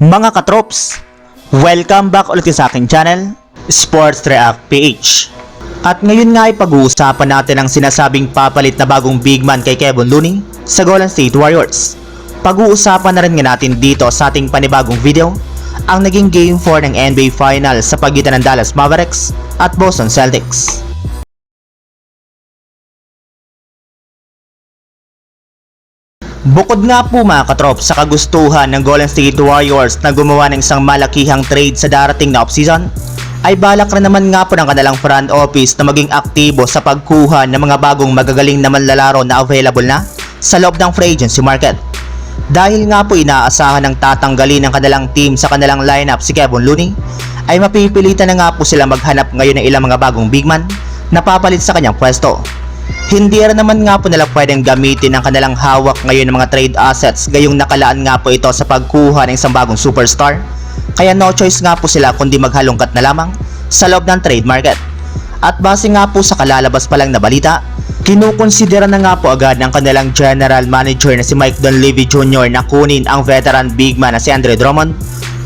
Mga katrops, welcome back ulit sa aking channel, Sports React PH. At ngayon nga ay pag-uusapan natin ang sinasabing papalit na bagong big man kay Kevin Looney sa Golden State Warriors. Pag-uusapan na rin nga natin dito sa ating panibagong video ang naging Game 4 ng NBA Finals sa pagitan ng Dallas Mavericks at Boston Celtics. Bukod nga po mga katrop sa kagustuhan ng Golden State Warriors na gumawa ng isang malakihang trade sa darating na offseason, ay balak rin naman nga po ng kanilang front office na maging aktibo sa pagkuha ng mga bagong magagaling na manlalaro na available na sa loob ng free agency market. Dahil nga po inaasahan ng tatanggalin ng kanilang team sa kanilang lineup si Kevin Looney, ay mapipilitan na nga po sila maghanap ngayon ng ilang mga bagong big man na papalit sa kanyang pwesto. Hindi rin naman nga po nila pwedeng gamitin ang kanilang hawak ngayon ng mga trade assets gayong nakalaan nga po ito sa pagkuha ng isang bagong superstar. Kaya no choice nga po sila kundi maghalongkat na lamang sa loob ng trade market. At base nga po sa kalalabas pa lang na balita, kinukonsidera na nga po agad ng kanilang general manager na si Mike Dunleavy Jr. na kunin ang veteran big man na si Andre Drummond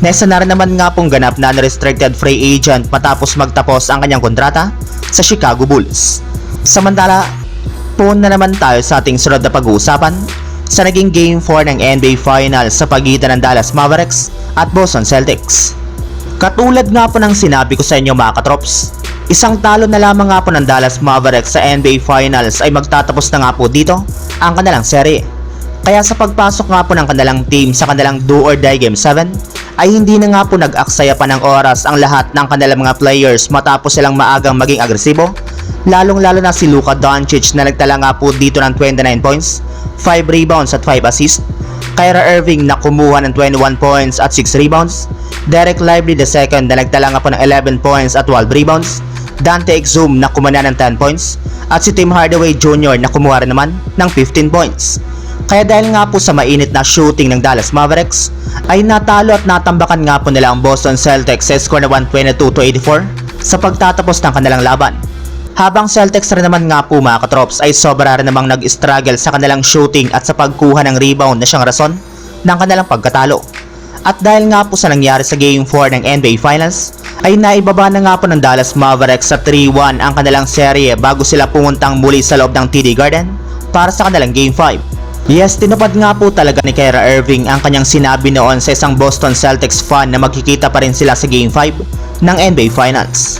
na isa na rin naman nga pong ganap na unrestricted free agent matapos magtapos ang kanyang kontrata sa Chicago Bulls. Samantala, Puon na naman tayo sa ating sunod na pag-uusapan sa naging Game 4 ng NBA Finals sa pagitan ng Dallas Mavericks at Boston Celtics. Katulad nga po ng sinabi ko sa inyo mga katrops, isang talo na lamang nga po ng Dallas Mavericks sa NBA Finals ay magtatapos na nga po dito ang kanilang serye. Kaya sa pagpasok nga po ng kanilang team sa kanilang do or die Game 7, ay hindi na nga po nag-aksaya pa ng oras ang lahat ng kanilang mga players matapos silang maagang maging agresibo lalong lalo na si Luka Doncic na nagtala nga po dito ng 29 points, 5 rebounds at 5 assists, Kyra Irving na kumuha ng 21 points at 6 rebounds, Derek Lively II na nagtala nga po ng 11 points at 12 rebounds, Dante Exum na kumana ng 10 points, at si Tim Hardaway Jr. na kumuha rin naman ng 15 points. Kaya dahil nga po sa mainit na shooting ng Dallas Mavericks, ay natalo at natambakan nga po nila ang Boston Celtics sa score na 122-84 sa pagtatapos ng kanilang laban. Habang Celtics rin naman nga po mga katrops ay sobra rin namang nag-struggle sa kanilang shooting at sa pagkuha ng rebound na siyang rason ng kanilang pagkatalo. At dahil nga po sa nangyari sa Game 4 ng NBA Finals, ay naibaba na nga po ng Dallas Mavericks sa 3-1 ang kanilang serye bago sila pumuntang muli sa loob ng TD Garden para sa kanilang Game 5. Yes, tinupad nga po talaga ni Kyra Irving ang kanyang sinabi noon sa isang Boston Celtics fan na magkikita pa rin sila sa Game 5 ng NBA Finals.